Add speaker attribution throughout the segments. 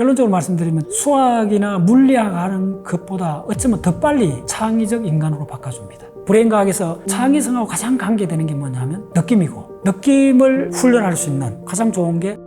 Speaker 1: 결론적으로 말씀드리면 수학이나 물리학 하는 것보다 어쩌면 더 빨리 창의적 인간으로 바꿔줍니다. 브레인과학에서 창의성하고 가장 관계되는 게 뭐냐면 느낌이고 느낌을 훈련할 수 있는 가장 좋은 게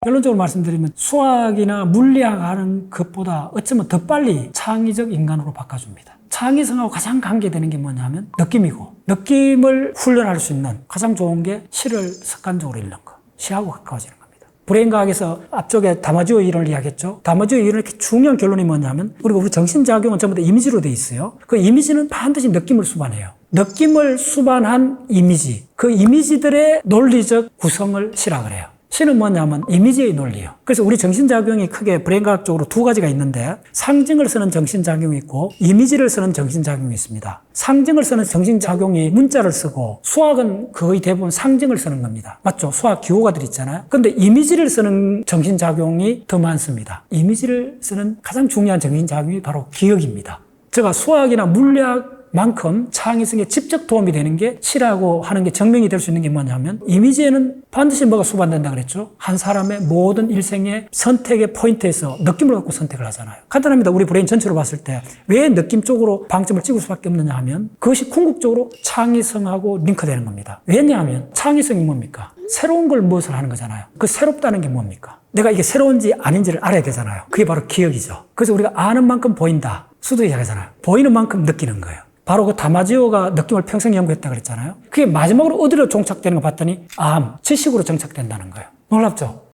Speaker 1: 결론적으로 말씀드리면 수학이나 물리학 하는 것보다 어쩌면 더 빨리 창의적 인간으로 바꿔줍니다. 창의성하고 가장 관계되는 게 뭐냐면 느낌이고 느낌을 훈련할 수 있는 가장 좋은 게 시를 습관적으로 읽는 거. 시하고 가까워지는 겁니다. 브레인과학에서 앞쪽에 다마지오 이론을 이야기했죠. 다마지오 이론의 중요한 결론이 뭐냐면 우리가 우리 정신작용은 전부 다 이미지로 돼 있어요. 그 이미지는 반드시 느낌을 수반해요. 느낌을 수반한 이미지, 그 이미지들의 논리적 구성을 시라 그래요. 시는 뭐냐면 이미지의 논리예요. 그래서 우리 정신작용이 크게 브레인과학적으로 두 가지가 있는데 상징을 쓰는 정신작용이 있고 이미지를 쓰는 정신작용이 있습니다. 상징을 쓰는 정신작용이 문자를 쓰고 수학은 거의 대부분 상징을 쓰는 겁니다. 맞죠? 수학 기호가들 있잖아요. 근데 이미지를 쓰는 정신작용이 더 많습니다. 이미지를 쓰는 가장 중요한 정신작용이 바로 기억입니다. 제가 수학이나 물리학 만큼 창의성에 직접 도움이 되는 게 시라고 하는 게 증명이 될 수 있는 게 뭐냐면 이미지에는 반드시 뭐가 수반된다 그랬죠. 한 사람의 모든 일생의 선택의 포인트에서 느낌을 갖고 선택을 하잖아요. 간단합니다. 우리 브레인 전체로 봤을 때 왜 느낌 쪽으로 방점을 찍을 수밖에 없느냐 하면 그것이 궁극적으로 창의성하고 링크되는 겁니다. 왜냐하면 창의성이 뭡니까? 새로운 걸 무엇을 하는 거잖아요. 그 새롭다는 게 뭡니까? 내가 이게 새로운지 아닌지를 알아야 되잖아요. 그게 바로 기억이죠. 그래서 우리가 아는 만큼 보인다. 수도 이야기하잖아요. 보이는 만큼 느끼는 거예요. 바로 그 다마지오가 느낌을 평생 연구했다 그랬잖아요. 그게 마지막으로 어디로 종착되는 거 봤더니 암, 지식으로 정착된다는 거예요. 놀랍죠?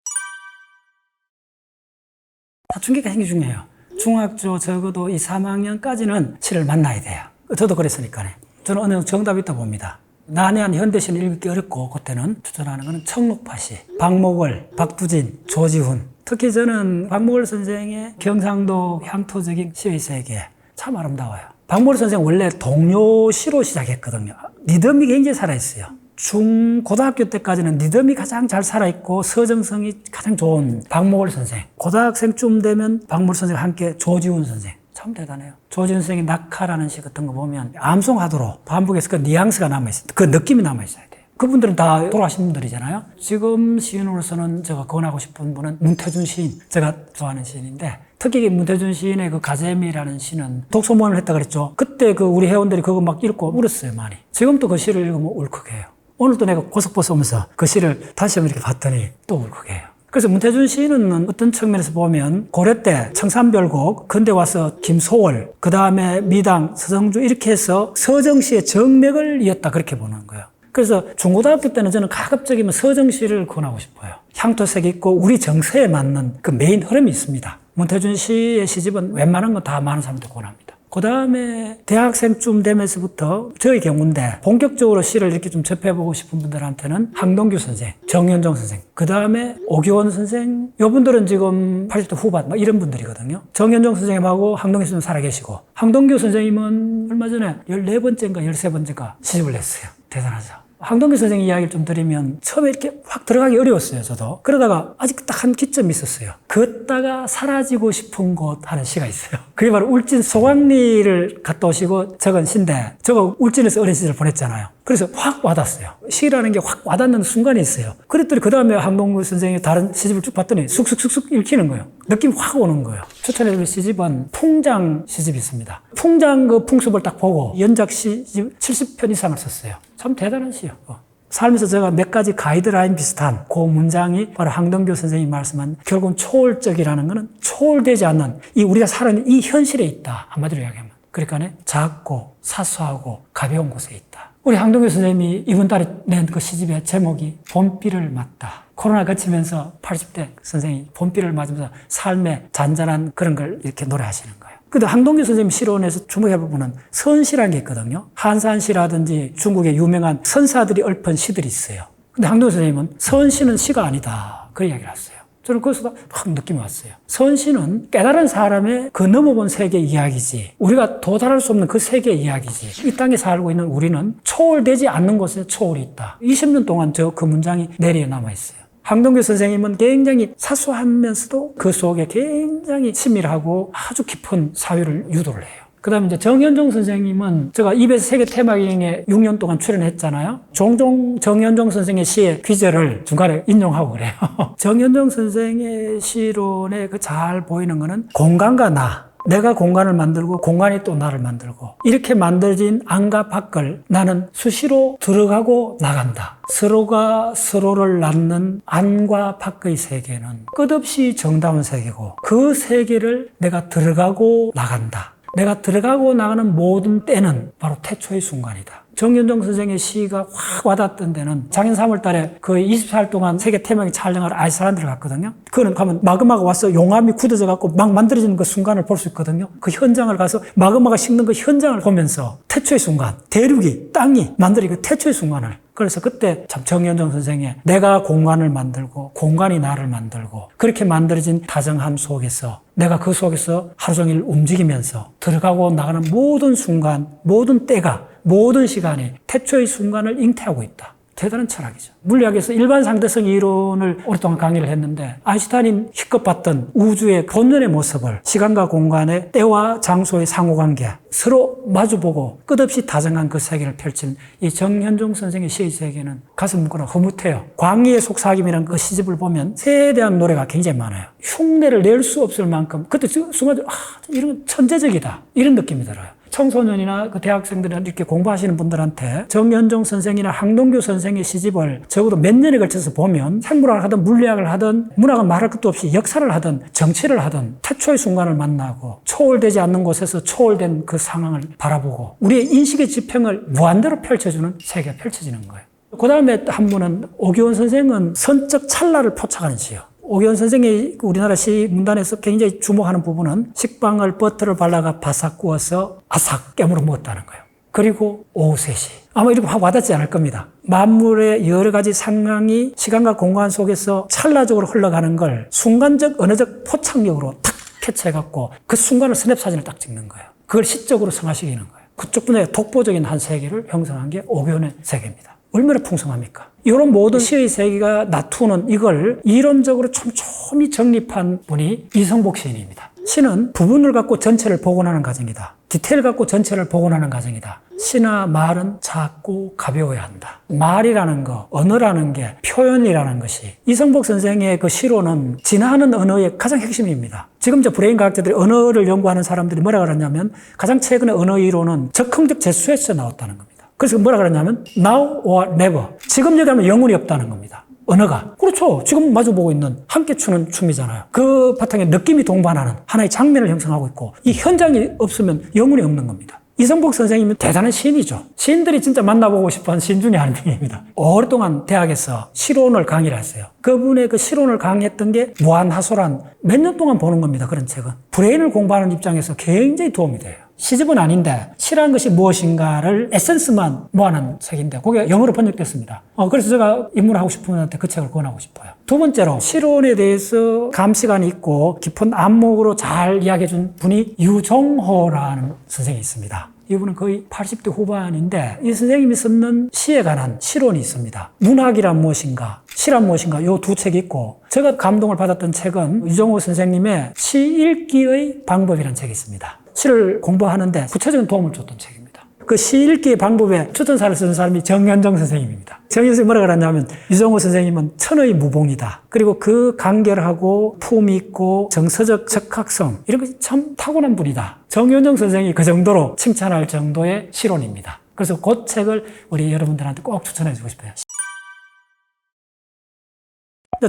Speaker 1: 사춘기가 굉장히 중요해요. 중학교 적어도 이 3학년까지는 시를 만나야 돼요. 저도 그랬으니까요. 저는 어느 정도 정답이 있다 봅니다. 난해한 현대시는 읽기 어렵고 그때는 추천하는 것은 청록파시, 박목월, 박두진, 조지훈. 특히 저는 박목월 선생의 경상도 향토적인 시의 세계 참 아름다워요. 박목월 선생 원래 동료시로 시작했거든요. 리듬이 굉장히 살아있어요. 중 고등학교 때까지는 리듬이 가장 잘 살아있고 서정성이 가장 좋은 박목월 선생. 고등학생쯤 되면 박목월 선생과 함께 조지훈 선생. 참 대단해요. 조지훈 선생의 낙하라는 시 같은 거 보면 암송하도록 반복해서 그 뉘앙스가 남아있어요. 그 느낌이 남아있어야 돼요. 그분들은 다 돌아가신 분들이잖아요. 지금 시인으로서는 제가 권하고 싶은 분은 문태준 시인. 제가 좋아하는 시인인데 특히 문태준 시인의 그 가재미라는 시는 독서 모임을 했다 그랬죠. 그때 그 우리 회원들이 그거 막 읽고 울었어요, 많이. 지금도 그 시를 읽으면 울컥해요. 오늘도 내가 고속버스 오면서 그 시를 다시 한번 이렇게 봤더니 또 울컥해요. 그래서 문태준 시인은 어떤 측면에서 보면 고려 때 청산별곡, 근대 와서 김소월, 그 다음에 미당, 서성주 이렇게 해서 서정시의 정맥을 이었다 그렇게 보는 거예요. 그래서 중고등학교 때는 저는 가급적이면 서정시를 권하고 싶어요. 향토색 있고 우리 정서에 맞는 그 메인 흐름이 있습니다. 문태준 씨의 시집은 웬만한 건 다 많은 사람들 권합니다. 그 다음에 대학생쯤 되면서부터 저의 경우인데 본격적으로 시를 이렇게 좀 접해보고 싶은 분들한테는 항동규 선생, 정현종 선생, 그 다음에 오교원 선생, 요 분들은 지금 80대 후반 막 이런 분들이거든요. 정현종 선생님하고 항동규 선생님 살아계시고 항동규 선생님은 얼마 전에 14번째인가 13번째가 시집을 냈어요. 대단하죠. 황동규 선생 이야기를 좀 드리면 처음에 이렇게 확 들어가기 어려웠어요, 저도. 그러다가 아직 딱 한 기점이 있었어요. 걷다가 사라지고 싶은 곳 하는 시가 있어요. 그게 바로 울진 소강리를 갔다 오시고 적은 시인데, 저거 울진에서 어린 시절 보냈잖아요. 그래서 확 와닿았어요. 시라는 게 확 와닿는 순간이 있어요. 그랬더니 그 다음에 황동규 선생이 다른 시집을 쭉 봤더니 쑥쑥쑥쑥 읽히는 거예요. 느낌이 확 오는 거예요. 추천해드릴 시집은 풍장 시집이 있습니다. 풍장 그 풍습을 딱 보고 연작 시집 70편 이상을 썼어요. 참 대단한 시요. 어. 살면서 제가 몇 가지 가이드라인 비슷한 그 문장이 바로 황동규 선생님이 말씀한 결국은 초월적이라는 것은 초월되지 않는 이 우리가 살아있는 이 현실에 있다. 한마디로 이야기하면. 그러니까 작고 사소하고 가벼운 곳에 있다. 우리 황동규 선생님이 이번 달에 낸 그 시집의 제목이 봄비를 맞다. 코로나 거치면서 80대 선생이 봄비를 맞으면서 삶의 잔잔한 그런 걸 이렇게 노래하시는 거예요. 근데 황동규 선생님 시론에서 주목해 보면 선시라는 게 있거든요. 한산시라든지 중국의 유명한 선사들이 읊은 시들이 있어요. 근데 황동규 선생님은 선시는 시가 아니다. 그 이야기를 했어요. 저는 거기서 확 느낌이 왔어요. 선시는 깨달은 사람의 그 넘어본 세계 이야기지. 우리가 도달할 수 없는 그 세계 이야기지. 이 땅에 살고 있는 우리는 초월되지 않는 곳에 초월이 있다. 20년 동안 저 그 문장이 내리에 남아 있어요. 황동규 선생님은 굉장히 사소하면서도 그 속에 굉장히 치밀하고 아주 깊은 사유를 유도를 해요. 그 다음에 이제 정현종 선생님은 제가 입에서 세계 테마여행에 6년 동안 출연했잖아요. 종종 정현종 선생의 시의 귀절을 중간에 인용하고 그래요. 정현종 선생의 시론에 그 잘 보이는 거는 공간과 나. 내가 공간을 만들고 공간이 또 나를 만들고 이렇게 만들어진 안과 밖을 나는 수시로 들어가고 나간다. 서로가 서로를 낳는 안과 밖의 세계는 끝없이 정다운 세계고 그 세계를 내가 들어가고 나간다. 내가 들어가고 나가는 모든 때는 바로 태초의 순간이다. 정윤정 선생의 시가 확 와닿던 데는 작년 3월 달에 거의 24일 동안 세계 태명의 촬영을 아이슬란드를 갔거든요. 그거는 가면 마그마가 와서 용암이 굳어져 갖고 막 만들어지는 그 순간을 볼 수 있거든요. 그 현장을 가서 마그마가 식는 그 현장을 보면서 태초의 순간, 대륙이, 땅이 만들어진 그 태초의 순간을 그래서 그때 참 정현정 선생의 내가 공간을 만들고 공간이 나를 만들고 그렇게 만들어진 다정함 속에서 내가 그 속에서 하루 종일 움직이면서 들어가고 나가는 모든 순간, 모든 때가 모든 시간이 태초의 순간을 잉태하고 있다. 대단한 철학이죠. 물리학에서 일반 상대성 이론을 오랫동안 강의를 했는데 아인슈타인이 희껏 봤던 우주의 본연의 모습을 시간과 공간의 때와 장소의 상호관계 서로 마주보고 끝없이 다정한 그 세계를 펼친 이 정현종 선생의 시의 세계는 가슴 뭉클하고 흐뭇해요. 광희의 속삭임이라는 그 시집을 보면 새에 대한 노래가 굉장히 많아요. 흉내를 낼 수 없을 만큼 그때 순간적으로 아 이런 건 천재적이다 이런 느낌이 들어요. 청소년이나 그 대학생들이나 이렇게 공부하시는 분들한테 정현종 선생이나 항동규 선생의 시집을 적어도 몇 년에 걸쳐서 보면 생물학을 하든 물리학을 하든 문학은 말할 것도 없이 역사를 하든 정치를 하든 태초의 순간을 만나고 초월되지 않는 곳에서 초월된 그 상황을 바라보고 우리의 인식의 지평을 무한대로 펼쳐주는 세계가 펼쳐지는 거예요. 그 다음에 한 분은 오기원 선생은 선적 찰나를 포착하는 시요. 오기원 선생이 우리나라 시 문단에서 굉장히 주목하는 부분은 식빵을 버터를 발라가 바삭 구워서 아삭 깨물어 먹었다는 거예요. 그리고 오후 3시. 아마 이렇게 확 와닿지 않을 겁니다. 만물의 여러 가지 상황이 시간과 공간 속에서 찰나적으로 흘러가는 걸 순간적, 언어적 포착력으로 탁 캐치해갖고 그 순간을 스냅 사진을 딱 찍는 거예요. 그걸 시적으로 성화시키는 거예요. 그쪽 분야의 독보적인 한 세계를 형성한 게 오교원의 세계입니다. 얼마나 풍성합니까? 이런 모든 시의 세계가 나투는 이걸 이론적으로 촘촘히 정립한 분이 이성복 시인입니다. 시는 부분을 갖고 전체를 복원하는 과정이다. 디테일 갖고 전체를 복원하는 과정이다. 시나 말은 작고 가벼워야 한다. 말이라는 거, 언어라는 게 표현이라는 것이 이성복 선생의 그 시로는 진화하는 언어의 가장 핵심입니다. 지금 저 브레인 과학자들이 언어를 연구하는 사람들이 뭐라 그러냐면 가장 최근의 언어 이론은 적흥적 재수에서 나왔다는 겁니다. 그래서 뭐라 그러냐면 now or never. 지금 얘기하면 영혼이 없다는 겁니다. 언어가. 그렇죠. 지금 마주보고 있는 함께 추는 춤이잖아요. 그 바탕에 느낌이 동반하는 하나의 장면을 형성하고 있고 이 현장이 없으면 영혼이 없는 겁니다. 이성복 선생님은 대단한 시인이죠. 시인들이 진짜 만나보고 싶어하는 시인 중에 한 명입니다. 오랫동안 대학에서 실론을 강의를 했어요. 그분의 그 실론을 강의했던 게 무한하소란 몇 년 동안 보는 겁니다. 그런 책은. 브레인을 공부하는 입장에서 굉장히 도움이 돼요. 시집은 아닌데 시라는 것이 무엇인가를 에센스만 모아놓은 책인데 그게 영어로 번역됐습니다. 어, 그래서 제가 입문하고 싶은 분한테 그 책을 권하고 싶어요. 두 번째로 실론에 대해서 감시관이 있고 깊은 안목으로 잘 이야기해준 분이 유종호라는 선생이 있습니다. 이분은 거의 80대 후반인데 이 선생님이 쓰는 시에 관한 시론이 있습니다. 문학이란 무엇인가, 시란 무엇인가 이두 책이 있고 제가 감동을 받았던 책은 유정호 선생님의 시 읽기의 방법이라는 책이 있습니다. 시를 공부하는데 구체적인 도움을 줬던 책입니다. 그 시 읽기 방법에 추천사를 쓰는 사람이 정현정 선생님입니다. 정현정 뭐라 그러냐면 유정호 선생님은 천의 무봉이다. 그리고 그 간결하고 품 있고 정서적 적합성 이런 것이 참 타고난 분이다. 정현정 선생이 그 정도로 칭찬할 정도의 시론입니다. 그래서 그 책을 우리 여러분들한테 꼭 추천해 주고 싶어요.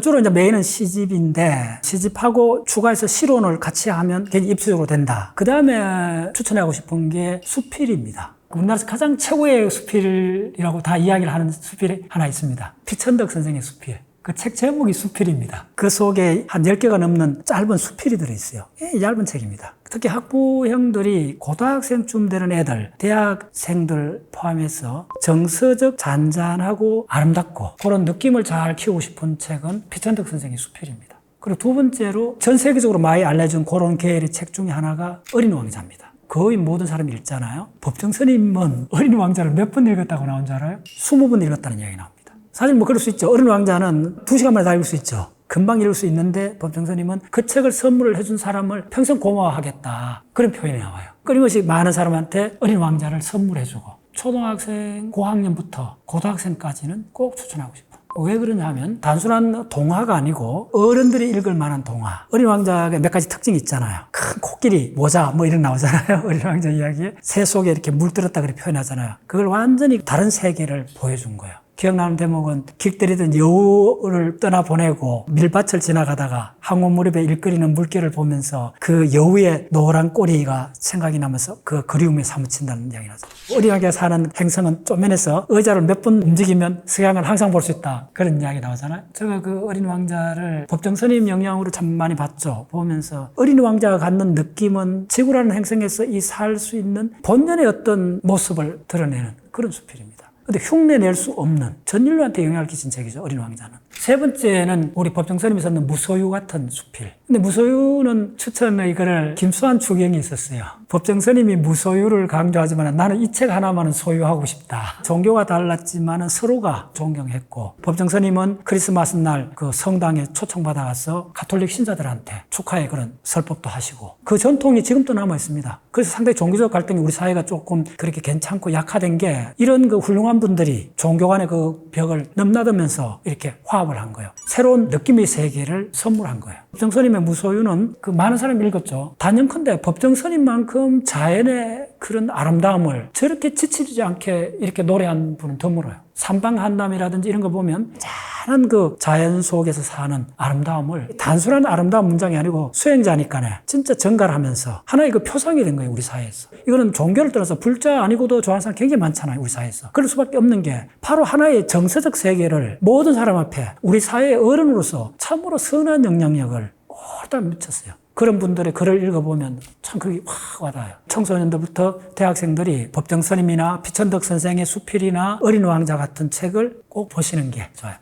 Speaker 1: 주로 이제 메인은 시집인데 시집하고 추가해서 시론을 같이 하면 굉장히 입체적으로 된다. 그 다음에 추천하고 싶은 게 수필입니다. 우리나라에서 가장 최고의 수필이라고 다 이야기를 하는 수필이 하나 있습니다. 피천덕 선생의 수필. 그 책 제목이 수필입니다. 그 속에 한 10개가 넘는 짧은 수필이 들어있어요. 예, 얇은 책입니다. 특히 학부형들이 고등학생쯤 되는 애들, 대학생들 포함해서 정서적 잔잔하고 아름답고 그런 느낌을 잘 키우고 싶은 책은 피천덕 선생의 수필입니다. 그리고 두 번째로 전 세계적으로 많이 알려진 그런 계열의 책 중에 하나가 어린 왕자입니다. 거의 모든 사람이 읽잖아요. 법정 스님은 어린 왕자를 몇 번 읽었다고 나온 줄 알아요? 20번 읽었다는 이야기 나옵니다. 사실 뭐 그럴 수 있죠. 어린 왕자는 두 시간 만에 다 읽을 수 있죠. 금방 읽을 수 있는데 법정스님은 그 책을 선물을 해준 사람을 평생 고마워하겠다. 그런 표현이 나와요. 끊임없이 많은 사람한테 어린 왕자를 선물해주고 초등학생 고학년부터 고등학생까지는 꼭 추천하고 싶어요. 왜 그러냐 하면 단순한 동화가 아니고 어른들이 읽을 만한 동화. 어린 왕자가 몇 가지 특징이 있잖아요. 큰 코끼리, 모자 뭐 이런 나오잖아요. 어린 왕자 이야기에 새 속에 이렇게 물들었다 그렇게 표현하잖아요. 그걸 완전히 다른 세계를 보여준 거예요. 기억나는 대목은 길들이던 여우를 떠나보내고 밀밭을 지나가다가 항원 무렵에 일거리는 물결을 보면서 그 여우의 노란 꼬리가 생각이 나면서 그 그리움에 사무친다는 이야기 나죠. 어린아이가 사는 행성은 쪼면에서 의자를 몇 번 움직이면 서양을 항상 볼 수 있다. 그런 이야기 나오잖아요. 제가 그 어린 왕자를 법정 스님 영향으로 참 많이 봤죠. 보면서 어린 왕자가 갖는 느낌은 지구라는 행성에서 이 살 수 있는 본연의 어떤 모습을 드러내는 그런 수필입니다. 근데 흉내 낼 수 없는 전인류한테 영향을 끼친 책이죠. 어린 왕자는. 세 번째는 우리 법정스님이 썼는 무소유 같은 수필. 근데 무소유는 추천의 글을 김수환 추경이 있었어요. 법정스님이 무소유를 강조하지만 나는 이 책 하나만은 소유하고 싶다. 종교가 달랐지만 서로가 존경했고 법정스님은 크리스마스 날 그 성당에 초청받아가서 가톨릭 신자들한테 축하의 그런 설법도 하시고 그 전통이 지금도 남아 있습니다. 그래서 상당히 종교적 갈등이 우리 사회가 조금 그렇게 괜찮고 약화된 게 이런 그 훌륭한 분들이 종교 간의 그 벽을 넘나들면서 이렇게 화합을 한 거예요. 새로운 느낌의 세계를 선물한 거예요. 법정스님의 무소유는 그 많은 사람이 읽었죠. 단연컨대 법정스님만큼 자연의 그런 아름다움을 저렇게 지치지 않게 이렇게 노래한 분은 드물어요. 삼방한담이라든지 이런 거 보면 짠한 그 자연 속에서 사는 아름다움을 단순한 아름다운 문장이 아니고 수행자니까네 진짜 정갈하면서 하나의 그 표상이 된 거예요 우리 사회에서 이거는 종교를 떠나서 불자 아니고도 좋아하는 사람 굉장히 많잖아요 우리 사회에서 그럴 수밖에 없는 게 바로 하나의 정서적 세계를 모든 사람 앞에 우리 사회의 어른으로서 참으로 선한 영향력을 오랫동안 미쳤어요 그런 분들의 글을 읽어보면 참 그게 확 와닿아요. 청소년들부터 대학생들이 법정 스님이나 피천덕 선생의 수필이나 어린 왕자 같은 책을 꼭 보시는 게 좋아요.